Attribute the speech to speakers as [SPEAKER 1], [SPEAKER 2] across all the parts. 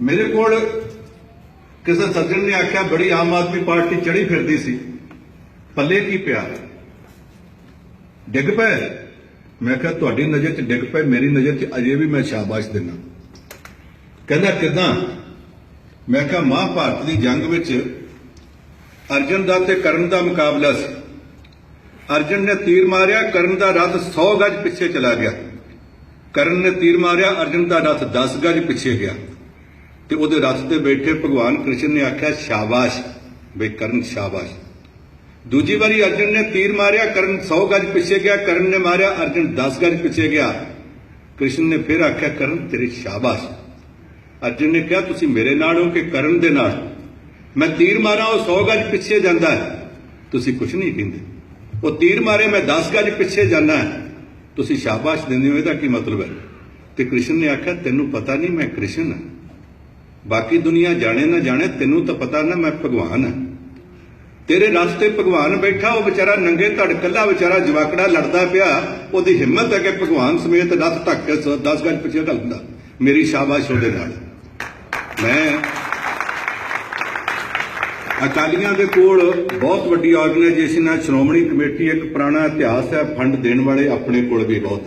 [SPEAKER 1] ਮੇਰੇ ਕੋਲ ਕਿਸੇ ਸੱਜਣ ਨੇ ਆਖਿਆ, ਬੜੀ ਆਮ ਆਦਮੀ ਪਾਰਟੀ ਚੜੀ ਫਿਰਦੀ ਸੀ। ਪੱਲੇ ਕੀ ਪਿਆ? ਡਿੱਗ ਪਏ? ਮੈਂ ਕਿਹਾ, ਤੁਹਾਡੀ ਨਜ਼ਰ 'ਚ ਡਿੱਗ ਪਏ, ਮੇਰੀ ਨਜ਼ਰ 'ਚ ਅਜੇ ਵੀ ਮੈਂ ਸ਼ਾਬਾਸ਼ ਦਿੰਦਾ। ਕਹਿੰਦਾ, ਕਿਦਾਂ? ਮੈਂ ਕਿਹਾ, ਮਹਾਭਾਰਤ ਦੀ ਜੰਗ ਵਿੱਚ ਅਰਜਨ ਦਾ ਤੇ ਕਰਨ ਦਾ ਮੁਕਾਬਲਾ ਸੀ। ਅਰਜਨ ਨੇ ਤੀਰ ਮਾਰਿਆ, ਕਰਨ ਦਾ ਰਥ 100 ਗਜ ਪਿੱਛੇ ਚਲਾ ਗਿਆ। ਕਰਨ ਨੇ ਤੀਰ ਮਾਰਿਆ, ਅਰਜਨ ਦਾ ਰਥ 10 ਗਜ ਪਿੱਛੇ ਗਿਆ। ਤੇ ਉਹਦੇ ਰਥ ਤੇ ਬੈਠੇ ਭਗਵਾਨ ਕ੍ਰਿਸ਼ਨ ਨੇ ਆਖਿਆ, ਸ਼ਾਬਾਸ਼, ਬਈ ਕਰਨ ਸ਼ਾਬਾਸ਼। ਦੂਜੀ ਵਾਰੀ ਅਰਜਨ ਨੇ ਤੀਰ ਮਾਰਿਆ, ਕਰਨ 100 ਗਜ ਪਿੱਛੇ ਗਿਆ, ਕਰਨ ਨੇ ਮਾਰਿਆ, ਅਰਜਨ 10 ਗਜ ਪਿੱਛੇ ਗਿਆ। ਕ੍ਰਿਸ਼ਨ ਨੇ ਫਿਰ ਆਖਿਆ, ਕਰਨ, ਤੇਰੀ ਸ਼ਾਬਾਸ਼। ਅਰਜਨ ਨੇ ਕਿਹਾ, ਤੁਸੀਂ ਮੇਰੇ ਨਾਲ ਹੋ ਕਿ ਕਰਨ ਦੇ ਨਾਲ? ਮੈਂ ਤੀਰ ਮਾਰਾਂ, ਉਹ 100 ਗਜ ਪਿੱਛੇ ਜਾਂਦਾ ਹੈ। ਤੁਸੀਂ ਕੁਝ ਨਹੀਂ ਕਹਿੰਦੇ। ਉਹ ਤੀਰ ਮਾਰੇ, ਮੈਂ 10 ਗਜ ਪਿੱਛੇ ਜਾਂਦਾ ਹੈ। ਤੁਸੀਂ ਸ਼ਾਬਾਸ਼ ਦਿੰਦੇ ਹੋ, ਇਹਦਾ ਕੀ ਮਤਲਬ ਹੈ? ਤੇ ਕ੍ਰਿਸ਼ਨ ਨੇ ਆਖਿਆ, ਤੈਨੂੰ ਪਤਾ ਨਹੀਂ, ਮੈਂ ਕ੍ਰਿਸ਼ਨ ਹਾਂ। ਬਾਕੀ ਦੁਨੀਆ ਜਾਣੇ ਨਾ ਜਾਣੇ, ਤੈਨੂੰ ਤਾਂ ਪਤਾ ਨਾ ਮੈਂ ਭਗਵਾਨ ਹਾਂ। ਤੇਰੇ ਰਸਤੇ ਭਗਵਾਨ ਬੈਠਾ, ਉਹ ਵਿਚਾਰਾ ਨੰਗੇ ਧੜ ਕੱਲਾ, ਵਿਚਾਰਾ ਜਵਾਕੜਾ ਲੜਦਾ ਪਿਆ। ਉਹਦੀ ਹਿੰਮਤ ਹੈ ਕਿ ਭਗਵਾਨ ਸਮੇਤ ਰੱਥ ਧੱਕ ਕੇ 10 ਗਜ ਪਿੱਛੇ ਢਲਦਾ ਮੇਰੀ ਸ਼ਾਬਾਸ਼ ਉਹਦੇ ਨਾਲ। ਮੈਂ ਅਕਾਲੀਆਂ ਦੇ ਕੋਲ ਬਹੁਤ ਵੱਡੀ ਆਰਗੇਨਾਈਜੇਸ਼ਨ ਹੈ, ਸ਼੍ਰੋਮਣੀ ਕਮੇਟੀ, ਇੱਕ ਪੁਰਾਣਾ ਇਤਿਹਾਸ ਹੈ, ਫੰਡ ਦੇਣ ਵਾਲੇ ਆਪਣੇ ਕੋਲ ਵੀ ਬਹੁਤ।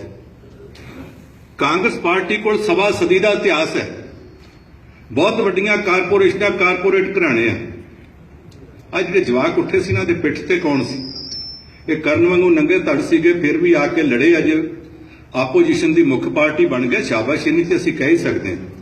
[SPEAKER 1] ਕਾਂਗਰਸ ਪਾਰਟੀ ਕੋਲ ਸਵਾ ਸਦੀ ਦਾ ਇਤਿਹਾਸ ਹੈ। ਬਹੁਤ ਵੱਡੀਆਂ ਕਾਰਪੋਰੇਸ਼ਨਾਂ ਕਾਰਪੋਰੇਟ ਘਰਾਣੇ ਆ। ਅੱਜ ਜਿਹੜੇ ਜਵਾਕ ਉੱਠੇ ਸੀ ਇਹਨਾਂ ਦੇ ਪਿੱਠ ਤੇ ਕੌਣ ਸੀ? ਇਹ ਕਰਨ ਵਾਂਗੂ ਨੰਗੇ ਧੜ ਸੀਗੇ, ਫਿਰ ਵੀ ਆ ਕੇ ਲੜੇ, ਅੱਜ ਆਪੋਜੀਸ਼ਨ ਦੀ ਮੁੱਖ ਪਾਰਟੀ ਬਣ ਗਏ, ਸ਼ਾਬਾਸ਼, ਇੰਨੀ ਤੇ ਅਸੀਂ ਕਹਿ ਹੀ ਸਕਦੇ ਹਾਂ।